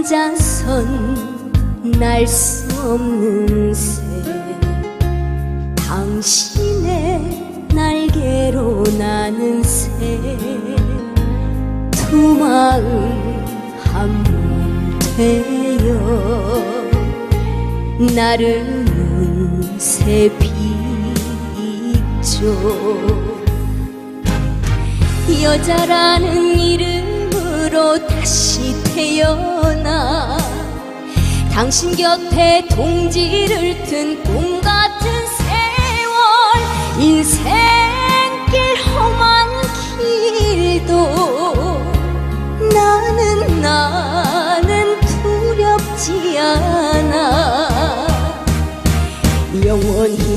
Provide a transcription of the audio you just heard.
혼자선 날 수 없는 새. 당신의 날개로 나는 새. 두 마음 한 몸 되어 나르는 새 빛죠. 여자라는 이름 으로 다시 태어나. 당신 곁에 동지를 튼꿈 같은 세월 인생길 험한 길도 나는 나는 두렵지 않아. 영원히